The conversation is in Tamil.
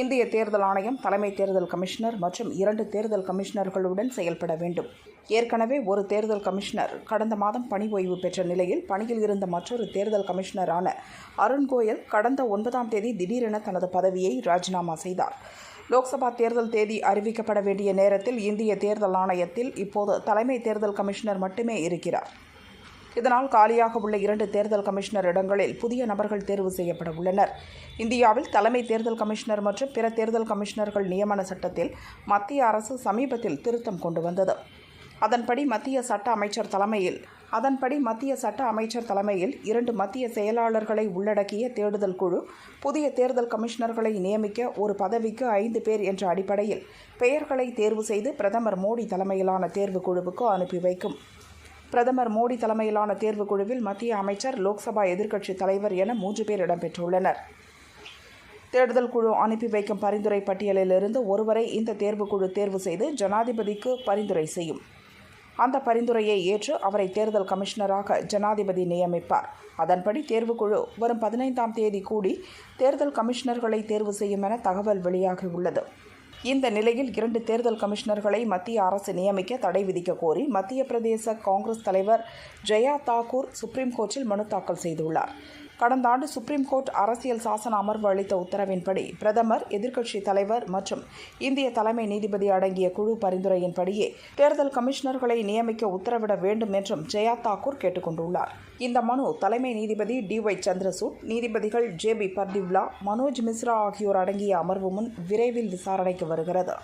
இந்திய தேர்தல் ஆணையம் தலைமை தேர்தல் கமிஷனர் மற்றும் இரண்டு தேர்தல் கமிஷனர்களுடன் செயல்பட வேண்டும். ஏற்கனவே ஒரு தேர்தல் கமிஷனர் கடந்த மாதம் பணி ஓய்வு பெற்ற நிலையில் பணியில் இருந்த மற்றொரு தேர்தல் கமிஷனரான அருண் கோயல் கடந்த ஒன்பதாம் தேதி திடீரென தனது பதவியை ராஜினாமா செய்தார். லோக்சபா தேர்தல் தேதி அறிவிக்கப்பட வேண்டிய நேரத்தில் இந்திய தேர்தல் ஆணையத்தில் இப்போது தலைமை தேர்தல் கமிஷனர் மட்டுமே இருக்கிறார். இதனால் காலியாக உள்ள இரண்டு தேர்தல் கமிஷனர் இடங்களில் புதிய நபர்கள் தேர்வு செய்யப்பட உள்ளனர். இந்தியாவில் தலைமை தேர்தல் கமிஷனர் மற்றும் பிற தேர்தல் கமிஷனர்கள் நியமன சட்டத்தில் மத்திய அரசு சமீபத்தில் திருத்தம் கொண்டு வந்தது. அதன்படி மத்திய சட்ட அமைச்சர் தலைமையில் அதன்படி மத்திய சட்ட அமைச்சர் தலைமையில் இரண்டு மத்திய செயலாளர்களை உள்ளடக்கிய தேடுதல் குழு புதிய தேர்தல் கமிஷனர்களை நியமிக்க ஒரு பதவிக்கு ஐந்து பேர் என்ற அடிப்படையில் பெயர்களை தேர்வு செய்து பிரதமர் மோடி தலைமையிலான தேர்வு குழுவுக்கு அனுப்பி வைக்கும். பிரதமர் மோடி தலைமையிலான தேர்வுக் குழுவில் மத்திய அமைச்சர் லோக்சபா எதிர்க்கட்சித் தலைவர் என மூன்று பேர் இடம்பெற்றுள்ளனர். தேடுதல் குழு அனுப்பி வைக்கும் பரிந்துரை பட்டியலிலிருந்து ஒருவரை இந்த தேர்வுக்குழு தேர்வு செய்து ஜனாதிபதிக்கு பரிந்துரை செய்யும். அந்த பரிந்துரையை ஏற்று அவரை தேர்தல் கமிஷனராக ஜனாதிபதி நியமிப்பார். அதன்படி தேர்வுக்குழு வரும் பதினைந்தாம் தேதி கூடி தேர்தல் கமிஷனர்களை தேர்வு செய்யும் என தகவல் வெளியாகியுள்ளது. இந்த நிலையில் இரண்டு தேர்தல் கமிஷனர்களை மத்திய அரசு நியமிக்க தடை விதிக்க கோரி மத்திய பிரதேச காங்கிரஸ் தலைவர் ஜெயா தாக்கூர் சுப்ரீம் கோர்ட்டில் மனு தாக்கல் செய்துள்ளார். கடந்த ஆண்டு சுப்ரீம் கோர்ட் அரசியல் சாசன அமர்வு அளித்த உத்தரவின்படி பிரதமர் எதிர்க்கட்சி தலைவர் மற்றும் இந்திய தலைமை நீதிபதி அடங்கிய குழு பரிந்துரையின்படியே தேர்தல் கமிஷனர்களை நியமிக்க உத்தரவிட வேண்டும் என்றும் ஜெயா தாக்கூர் கேட்டுக்கொண்டுள்ளார் இந்த மனு தலைமை நீதிபதி டி ஒய் சந்திரசூட் நீதிபதிகள் ஜே பி பர்திவ்லா மனோஜ் மிஸ்ரா ஆகியோர் அடங்கிய அமர்வு முன் விரைவில் விசாரணைக்கு வருகிறது.